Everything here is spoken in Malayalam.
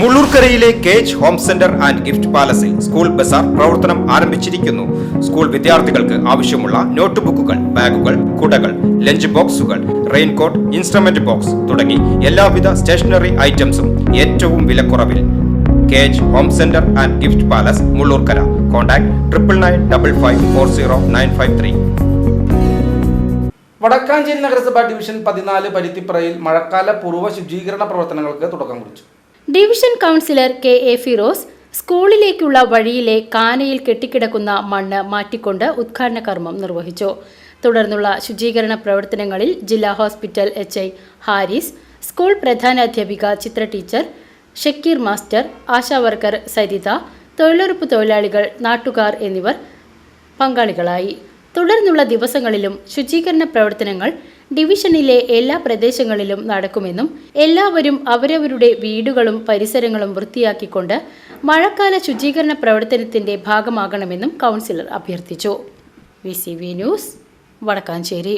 മുള്ളൂർക്കരയിലെ cage home centre and gift പാലസിൽ school ബസാർ പ്രവർത്തനം ആരംഭിച്ചിരിക്കുന്നു. സ്കൂൾ വിദ്യാർത്ഥികൾക്ക് ആവശ്യമുള്ള നോട്ട് ബുക്കുകൾ ബാഗുകൾ കുടകൾ ലഞ്ച് ബോക്സുകൾ റെയിൻകോട്ട് ഇൻസ്ട്രുമെന്റ് ബോക്സ് തുടങ്ങി എല്ലാവിധ സ്റ്റേഷനറി ഐറ്റംസും ഏറ്റവും വിലക്കുറവിൽ. Cage home centre and gift palace Mullurkara. Contact triple nine double five four zero nine five three. Vadakkanchery നഗരസഭ ഡിവിഷൻ പതിനാല് പരുത്തിപ്പുറയിൽ മഴക്കാല പൂർവ ശുചീകരണ പ്രവർത്തനങ്ങൾക്ക് തുടക്കം കുറിച്ചു. Division councillor K A Firoz സ്കൂളിലേക്കുള്ള വഴിയിലെ കാനയിൽ കെട്ടിക്കിടക്കുന്ന മണ്ണ് മാറ്റിക്കൊണ്ട് ഉദ്ഘാടന കർമ്മം നിർവഹിച്ചു. തുടർന്നുള്ള ശുചീകരണ പ്രവർത്തനങ്ങളിൽ ജില്ലാ hospital H I Haris school പ്രധാനാധ്യാപിക Chithra teacher Shakir master ASHA worker Saritha തൊഴിലുറപ്പ് തൊഴിലാളികൾ നാട്ടുകാർ എന്നിവർ പങ്കാളികളായി. തുടർന്നുള്ള ദിവസങ്ങളിലും ശുചീകരണ പ്രവർത്തനങ്ങൾ ഡിവിഷനിലെ എല്ലാ പ്രദേശങ്ങളിലും നടക്കുമെന്നും എല്ലാവരും അവരവരുടെ വീടുകളും പരിസരങ്ങളും വൃത്തിയാക്കിക്കൊണ്ട് മഴക്കാല ശുചീകരണ പ്രവർത്തനത്തിന്റെ ഭാഗമാകണമെന്നും കൗൺസിലർ അഭ്യർത്ഥിച്ചു. V news Vadakkanchery.